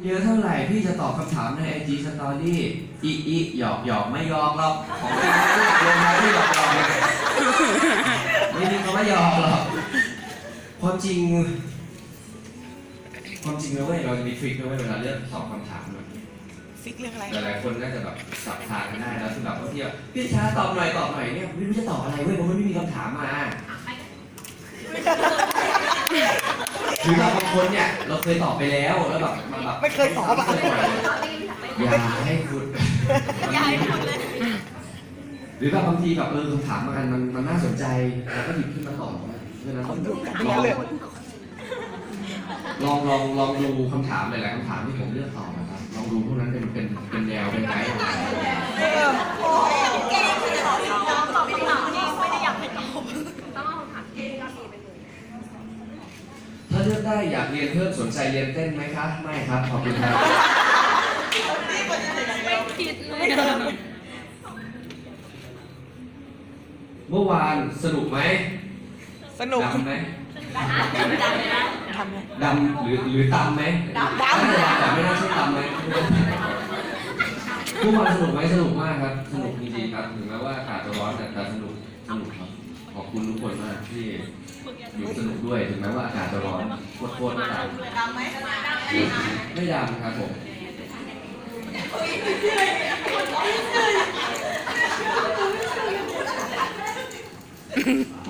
เยอะเท่าไหร่พี่จะตอบคำถามในไอจีสตอรี่อีอีหยอกหยอกไม่หยอกหรอกของจริงไม่ได้ลงมาไม่หยอกหยอกเลยไม่มีคำว่าหยอกหรอกความจริง ความจริงนะเว้ยเราจะมีทริคด้วยเวยเวลาเลือกตอบคำถามแบบฟิกเรื่องอะไรหลายๆคนน่าจะแบบสับทางกันได้แล้วคือแบบบางทีแบบพี่ช้าตอบหน่อยตอบหน่อยเนี่ยไม่รู้จะตอบอะไรเว้ยเพราะมันไม่มีคำถามมา หรือแบบบางคนเนี่ยเราเคยตอบไปแล้วแล้วแบบมันแบบไม่เคยตอบอะ อย่าให้พูดอย่าให้พูดเลย หรือแบบบางทีแบบเออคำถามบางอันมันมันน่าสนใจแล้วก็หยิบขึ้นมาตอบเพราะฉะนั้นผมดูกันลองเลย ลองลองลองดูคำถามหลายๆคำถามที่ผมเลือกตอบนะครับลองดูพวกนั้นเป็นเป็นเป็นแนวเป็นไกด์ของผมเออแกล้งคือตอบน้องตอบไม่ได้นี่ไม่ได้อยากให้ตอบต้องเอาคำถามที่ก็มีไปเลย ถ้า เลือกได้อยากเรียนเพิ่มสนใจเรียนเต้นไหมคะ ไม่ครับ ขอบคุณครับไม่คิดเลยเมื่อวานสนุกไหมสนุกดำไหมทำไงดำหรือหรือตำไหมดำดำน่าจะดำแต่ไม่น่าใช่ตำไหมเมื่อวานสนุกไหมสนุกมากครับ สนุกจริงๆครับ ถึงแม้ว่าอากาศจะร้อนแต่แต่สนุกสนุกครับ ขอบคุณทุกคนมากที่อยู่สนุกด้วยถึงแม้ว่าอากาศจะร้อนโคตรๆก็ตามดำไหมดำไหมไม่ดำครับผม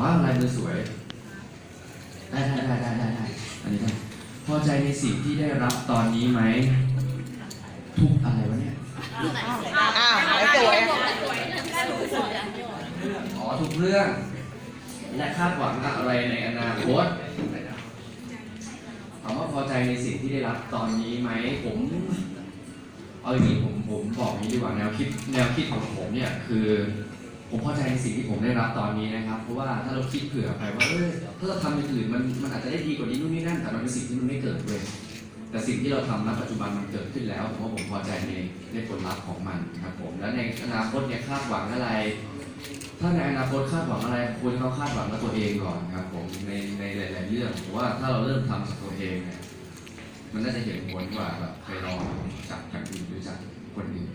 ว้าวลายมือสวย ได้ได้ได้ได้ได้ได้อันนี้ได้พอใจในสิ่งที่ได้รับตอนนี้ไหม ทุกอะไรวะเนี่ยอ้าวไอ้สวยอ๋อทุกเรื่อง และคาดหวังอะไรในอนาคตถามว่าพอใจในสิ่งที่ได้รับตอนนี้ไหมผมเอาอย่างนี้ผมผมบอกอย่างนี้ดีกว่าแนวคิดแนวคิดของผมเนี่ยคือ ผมพอใจในสิ่งที่ผมได้รับตอนนี้นะครับ เพราะว่าถ้าเราคิดเผื่อไปว่าเออถ้าเราทำอย่างอื่นมันมันอาจจะได้ดีกว่านี้นู่นนี่นั่นแต่มันเป็นสิ่งที่มันไม่เกิดเลยแต่สิ่งที่เราทำณปัจจุบันมันเกิดขึ้นแล้วผมว่าผมพอใจในในผลลัพธ์ของมันครับผมและในอนาคตเนี่ยคาดหวังอะไร ถ้าในอนาคตคาดหวังอะไรควรเขาคาดหวังกับตัวเองก่อนครับผมในในหลาย ๆ เรื่องผมว่าถ้าเราเริ่มทำจากตัวเองเนี่ยมันน่าจะเห็นผลกว่าแบบไปรอจากจากอื่นหรือจากคนอื่น